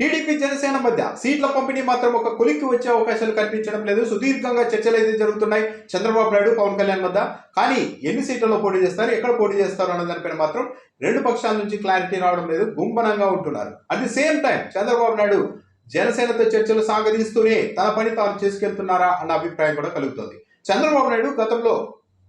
TDP Janasena మధ్య సీట్ల పంపిణీ మాత్రం ఒక కొలిక్కి వచ్చే అవకాశాలు కనిపించడం లేదు. సుదీర్ఘంగా చర్చలు అయితే జరుగుతున్నాయి చంద్రబాబు నాయుడు పవన్ కళ్యాణ్ మధ్య. కానీ ఎన్ని సీట్లలో పోటీ చేస్తారు ఎక్కడ పోటీ చేస్తారు అన్న దానిపైన మాత్రం రెండు పక్షాల నుంచి క్లారిటీ రావడం లేదు గుంబనంగా ఉంటున్నారు. At the same time Chandrababu Naidu జనసేనతో చర్చలు సాగదీస్తూనే తన పని తాను చేసుకెళ్తున్నారా అన్న అభిప్రాయం కూడా కలుగుతుంది. చంద్రబాబు నాయుడు గతంలో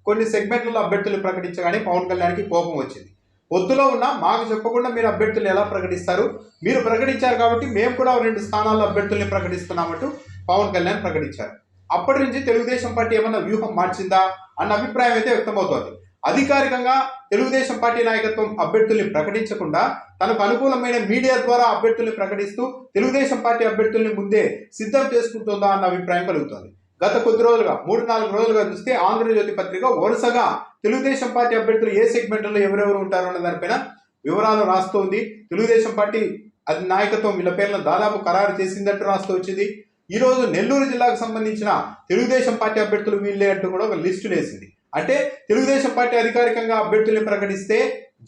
కొన్ని సెగ్మెంట్లలో అభ్యర్థులు ప్రకటించగానే పవన్ కళ్యాణ్కి కోపం వచ్చింది. పొత్తులో ఉన్న మాకు చెప్పకుండా మీరు అభ్యర్థులు ఎలా ప్రకటిస్తారు? మీరు ప్రకటించారు కాబట్టి మేము కూడా రెండు స్థానాల్లో అభ్యర్థుల్ని ప్రకటిస్తున్నామంటూ పవన్ కళ్యాణ్ ప్రకటించారు. అప్పటి నుంచి తెలుగుదేశం పార్టీ ఏమన్నా వ్యూహం మార్చిందా? అన్న అభిప్రాయం అయితే వ్యక్తమవుతోంది. అధికారికంగా తెలుగుదేశం పార్టీ నాయకత్వం అభ్యర్థుల్ని ప్రకటించకుండా తనకు అనుకూలమైన మీడియా ద్వారా అభ్యర్థుల్ని ప్రకటిస్తూ తెలుగుదేశం పార్టీ అభ్యర్థుల్ని ముందే సిద్ధం చేసుకుంటుందా అన్న అభిప్రాయం కలుగుతోంది. గత కొద్ది రోజులుగా మూడు నాలుగు రోజులుగా చూస్తే ఆంధ్రజ్యోతి పత్రిక వరుసగా తెలుగుదేశం పార్టీ అభ్యర్థులు ఏ సెగ్మెంట్లో ఎవరెవరు ఉంటారన్న దానిపైన వివరాలు రాస్తోంది. తెలుగుదేశం పార్టీ అది నాయకత్వం వీళ్ళ పేర్లను దాదాపు ఖరారు చేసిందంటూ రాస్తూ వచ్చింది. ఈరోజు నెల్లూరు జిల్లాకు సంబంధించిన తెలుగుదేశం పార్టీ అభ్యర్థులు వీళ్ళే అంటూ కూడా ఒక లిస్టు వేసింది. అంటే తెలుగుదేశం పార్టీ అధికారికంగా అభ్యర్థుల్ని ప్రకటిస్తే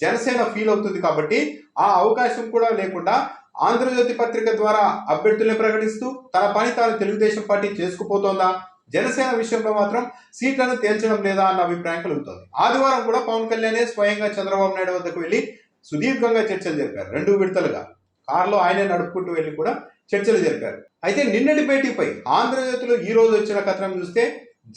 జనసేన ఫీల్ అవుతుంది కాబట్టి ఆ అవకాశం కూడా లేకుండా ఆంధ్రజ్యోతి పత్రిక ద్వారా అభ్యర్థుల్ని ప్రకటిస్తూ తన పని తాను తెలుగుదేశం పార్టీ చేసుకుపోతోందా? జనసేన విషయంలో మాత్రం సీట్లను తేల్చడం లేదా అన్న అభిప్రాయం కలుగుతోంది. ఆదివారం కూడా పవన్ కళ్యాణే స్వయంగా చంద్రబాబు నాయుడు వద్దకు వెళ్ళి సుదీర్ఘంగా చర్చలు జరిపారు. రెండు విడతలుగా. కారులో ఆయనే నడుపుకుంటూ వెళ్ళి కూడా చర్చలు జరిపారు. అయితే నిన్నటి భేటీపై ఆంధ్రజ్యోతిలో ఈ రోజు వచ్చిన కథనం చూస్తే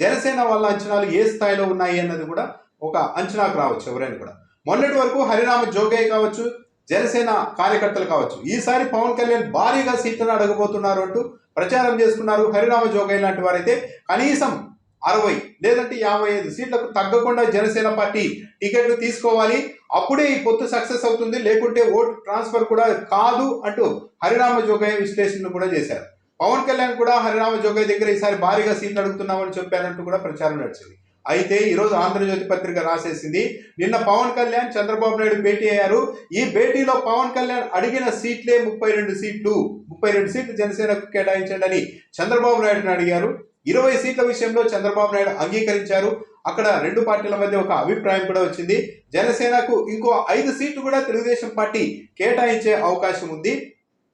జనసేన వాళ్ళ అంచనాలు ఏ స్థాయిలో ఉన్నాయి అన్నది కూడా ఒక అంచనాకు రావచ్చు ఎవరైనా కూడా. మొన్నటి వరకు హరిరామ జోగయ్య కావచ్చు జనసేన కార్యకర్తలు కావచ్చు. ఈసారి పవన్ కళ్యాణ్ భారీగా సీట్లను అడగబోతున్నారు అంటూ ప్రచారం చేసుకున్నారు హరిరామ జోగయ్య లాంటి వారైతే కనీసం అరవై లేదంటే యాభై ఐదు సీట్లకు తగ్గకుండా జనసేన పార్టీ టికెట్లు తీసుకోవాలి. అప్పుడే ఈ పొత్తు సక్సెస్ అవుతుంది. లేకుంటే ఓటు ట్రాన్స్ఫర్ కూడా కాదు అంటూ హరిరామ జోగయ్య విశ్లేషణను కూడా చేశారు. పవన్ కళ్యాణ్ కూడా హరిరామ జోగయ్య దగ్గర ఈసారి భారీగా సీట్లు అడుగుతున్నామని చెప్పారంటూ కూడా ప్రచారం నడిచింది. అయితే ఈరోజు ఆంధ్రజ్యోతి పత్రిక రాసేసింది నిన్న పవన్ కళ్యాణ్ చంద్రబాబు నాయుడు భేటీ అయ్యారు. ఈ భేటీలో పవన్ కళ్యాణ్ అడిగిన సీట్లే ముప్పై రెండు సీట్లు ముప్పై రెండు సీట్లు జనసేనకు కేటాయించండి అని చంద్రబాబు నాయుడుని అడిగారు. ఇరవై సీట్ల విషయంలో చంద్రబాబు నాయుడు అంగీకరించారు. అక్కడ రెండు పార్టీల మధ్య ఒక అభిప్రాయం కూడా వచ్చింది. జనసేనకు ఇంకో ఐదు సీట్లు కూడా తెలుగుదేశం పార్టీ కేటాయించే అవకాశం ఉంది.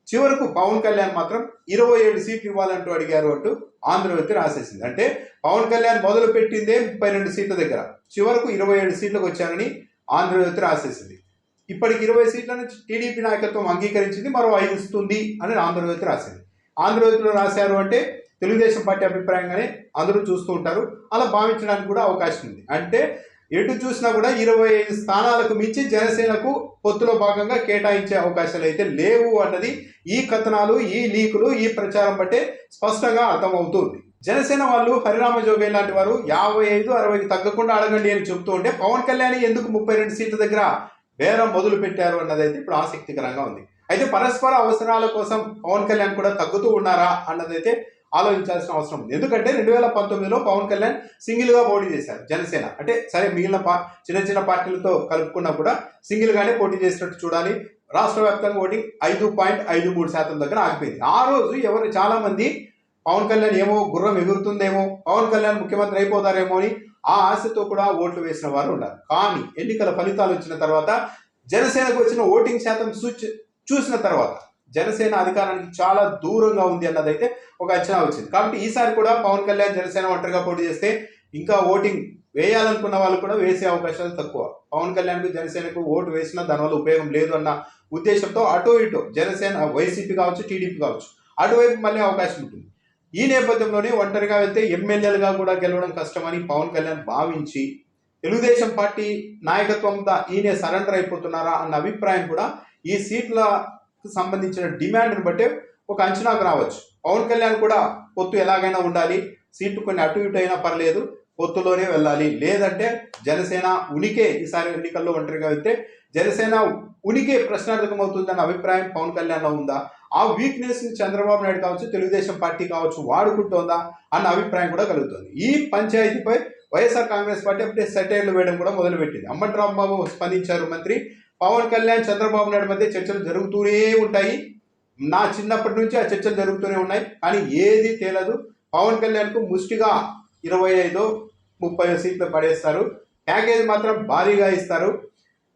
చివరకు పవన్ కళ్యాణ్ మాత్రం ఇరవై ఏడు సీట్లు ఇవ్వాలంటూ అడిగారు అంటూ ఆంధ్రజ్యోతి రాసేసింది. అంటే పవన్ కళ్యాణ్ మొదలు పెట్టిందే ముప్పై రెండు సీట్ల దగ్గర. చివరకు ఇరవై ఏడు సీట్లకు వచ్చారని ఆంధ్రజ్యోతి రాసేసింది. ఇప్పటికి ఇరవై సీట్లను టీడీపీ నాయకత్వం అంగీకరించింది మరో ఐదు ఇస్తుంది అని ఆంధ్రజ్యోతి రాసింది. ఆంధ్రజ్యోతిలో రాశారు అంటే తెలుగుదేశం పార్టీ అభిప్రాయంగానే అందరూ చూస్తూ ఉంటారు. అలా భావించడానికి కూడా అవకాశం ఉంది. అంటే ఎటు చూసినా కూడా ఇరవై ఐదు స్థానాలకు మించి జనసేనకు పొత్తులో భాగంగా కేటాయించే అవకాశాలు అయితే లేవు అన్నది ఈ కథనాలు ఈ లీకులు ఈ ప్రచారం బట్టే స్పష్టంగా అర్థమవుతుంది. జనసేన వాళ్ళు హరిరామ లాంటి వారు యాభై ఐదు అరవైకి తగ్గకుండా అడగండి అని చెప్తూ ఉంటే పవన్ కళ్యాణ్ ఎందుకు ముప్పై రెండు సీట్ల దగ్గర బేరం మొదలు పెట్టారు అన్నది అయితే ఇప్పుడు ఆసక్తికరంగా ఉంది. అయితే పరస్పర అవసరాల కోసం పవన్ కళ్యాణ్ కూడా తగ్గుతూ ఉన్నారా అన్నదైతే ఆలోచించాల్సిన అవసరం ఉంది. ఎందుకంటే రెండు వేల పంతొమ్మిదిలో పవన్ కళ్యాణ్ సింగిల్గా పోటీ చేశారు జనసేన. అంటే సరే మిగిలిన పా చిన్న చిన్న పార్టీలతో కలుపుకున్నా కూడా సింగిల్ గానే పోటీ చేసినట్టు చూడాలి. రాష్ట్ర వ్యాప్తంగా ఓటింగ్ ఐదు పాయింట్ ఐదు మూడు శాతం దగ్గర ఆగిపోయింది. ఆ రోజు ఎవరు చాలా మంది పవన్ కళ్యాణ్ ఏమో గుర్రం ఎగురుతుందేమో పవన్ కళ్యాణ్ ముఖ్యమంత్రి అయిపోతారేమో అని ఆ ఆశతో కూడా ఓట్లు వేసిన వారు ఉన్నారు. కానీ ఎన్నికల ఫలితాలు వచ్చిన తర్వాత జనసేనకు వచ్చిన ఓటింగ్ శాతం చూసిన తర్వాత జనసేన అధికారానికి చాలా దూరంగా ఉంది అన్నదైతే ఒక అంచనా వచ్చింది. కాబట్టి ఈసారి కూడా పవన్ కళ్యాణ్ జనసేన ఒంటరిగా పోటీ చేస్తే ఇంకా ఓటింగ్ వేయాలనుకున్న వాళ్ళు కూడా వేసే అవకాశాలు తక్కువ. పవన్ కళ్యాణ్కు జనసేనకు ఓటు వేసినా దానివల్ల ఉపయోగం లేదు అన్న ఉద్దేశంతో అటు ఇటు జనసేన వైసీపీ కావచ్చు టీడీపీ కావచ్చు అటువైపు మళ్ళీ అవకాశం ఉంటుంది. ఈ నేపథ్యంలోనే ఒంటరిగా వెళ్తే ఎమ్మెల్యేలుగా కూడా గెలవడం కష్టమని పవన్ కళ్యాణ్ భావించి తెలుగుదేశం పార్టీ నాయకత్వం దా- ఈయన సరెండర్ అయిపోతున్నారా అన్న అభిప్రాయం కూడా ఈ సీట్ల సంబంధించిన డిమాండ్ని బట్టే ఒక అంచనాకు రావచ్చు. పవన్ కళ్యాణ్ కూడా పొత్తు ఎలాగైనా ఉండాలి. సీట్లు కొన్ని అటు ఇటు అయినా పర్లేదు. పొత్తులోనే వెళ్ళాలి. లేదంటే జనసేన ఉనికే ఈసారి ఎన్నికల్లో ఒంటరిగా వెళ్తే జనసేన ఉనికే ప్రశ్నార్థకం అవుతుందన్న అభిప్రాయం పవన్ కళ్యాణ్లో ఉందా? ఆ వీక్నెస్ చంద్రబాబు నాయుడు కావచ్చు తెలుగుదేశం పార్టీ కావచ్చు వాడుకుంటోందా అన్న అభిప్రాయం కూడా కలుగుతుంది. ఈ పంచాయతీపై వైఎస్ఆర్ కాంగ్రెస్ పార్టీ అప్పుడే సెటైర్లు వేయడం కూడా మొదలుపెట్టింది. అంబటి రాంబాబు స్పందించారు మంత్రి. పవన్ కళ్యాణ్ చంద్రబాబు నాయుడు మధ్య చర్చలు జరుగుతూనే ఉంటాయి. నా చిన్నప్పటి నుంచి ఆ చర్చలు జరుగుతూనే ఉన్నాయి. కానీ ఏది తేలదు. పవన్ కళ్యాణ్కు ముష్టిగా ఇరవై ఐదు ముప్పై సీట్లు పడేస్తారు. ప్యాకేజ్ మాత్రం భారీగా ఇస్తారు.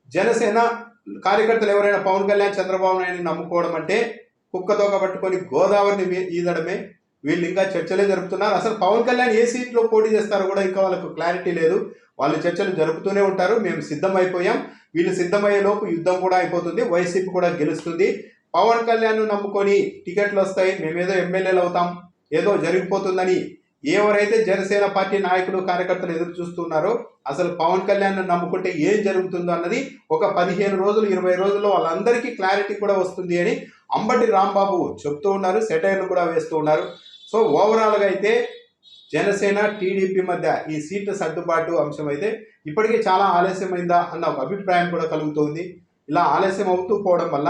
జనసేన కార్యకర్తలు ఎవరైనా పవన్ కళ్యాణ్ చంద్రబాబు నాయుడిని నమ్ముకోవడం అంటే కుక్కతోక పట్టుకొని గోదావరిని ఈదడమే. వీళ్ళు ఇంకా చర్చలే జరుపుతున్నారు. అసలు పవన్ కళ్యాణ్ ఏ సీట్లో పోటీ చేస్తారో కూడా ఇంకా వాళ్ళకు క్లారిటీ లేదు. వాళ్ళు చర్చలు జరుపుతూనే ఉంటారు. మేము సిద్ధమైపోయాం. వీళ్ళు సిద్ధమయ్యే లోపు యుద్ధం కూడా అయిపోతుంది వైసీపీ కూడా గెలుస్తుంది. పవన్ కళ్యాణ్ నమ్ముకొని టికెట్లు వస్తాయి మేమేదో ఎమ్మెల్యేలు అవుతాం ఏదో జరిగిపోతుందని ఎవరైతే జనసేన పార్టీ నాయకులు కార్యకర్తలు ఎదురు చూస్తున్నారో అసలు పవన్ కళ్యాణ్ నమ్ముకుంటే ఏం జరుగుతుందో అన్నది ఒక పదిహేను రోజులు ఇరవై రోజుల్లో వాళ్ళందరికీ క్లారిటీ కూడా వస్తుంది అని అంబటి రాంబాబు చెప్తూ ఉన్నారు సెటైర్లు కూడా వేస్తూ ఉన్నారు. సో ఓవరాల్గా అయితే జనసేన టీడీపీ మధ్య ఈ సీట్ల సర్దుబాటు అంశం అయితే ఇప్పటికే చాలా ఆలస్యమైందా అన్న ఒక అభిప్రాయం కూడా కలుగుతోంది. ఇలా ఆలస్యం అవుతూ పోవడం వల్ల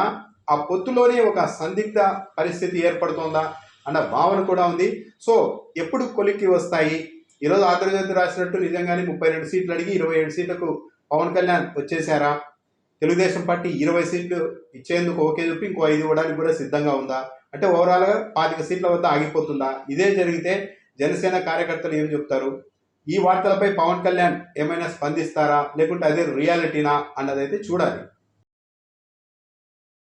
ఆ పొత్తులోనే ఒక సందిగ్ధ పరిస్థితి ఏర్పడుతోందా అన్న భావన కూడా ఉంది. సో ఎప్పుడు కొలిక్కి వస్తాయి? ఈరోజు ఆంధ్రజ్యోతి రాసినట్టు నిజంగానే ముప్పై రెండు సీట్లు అడిగి ఇరవై ఏడు సీట్లకు పవన్ కళ్యాణ్ వచ్చేసారా తెలుగుదేశం పార్టీ ఇరవై సీట్లు ఇచ్చేందుకు ఓకే చెప్పి ఇంకో ఐదు ఇవ్వడానికి కూడా సిద్ధంగా ఉందా? అంటే ఓవరాల్గా పాతిక సీట్ల వద్ద ఆగిపోతుందా? ఇదే జరిగితే జనసేన కార్యకర్తలు ఏం చెప్తారు? ఈ వార్తలపై పవన్ కళ్యాణ్ ఏమైనా స్పందిస్తారా? లేకుంటే అదే రియాలిటీనా? అన్నదైతే చూడాలి.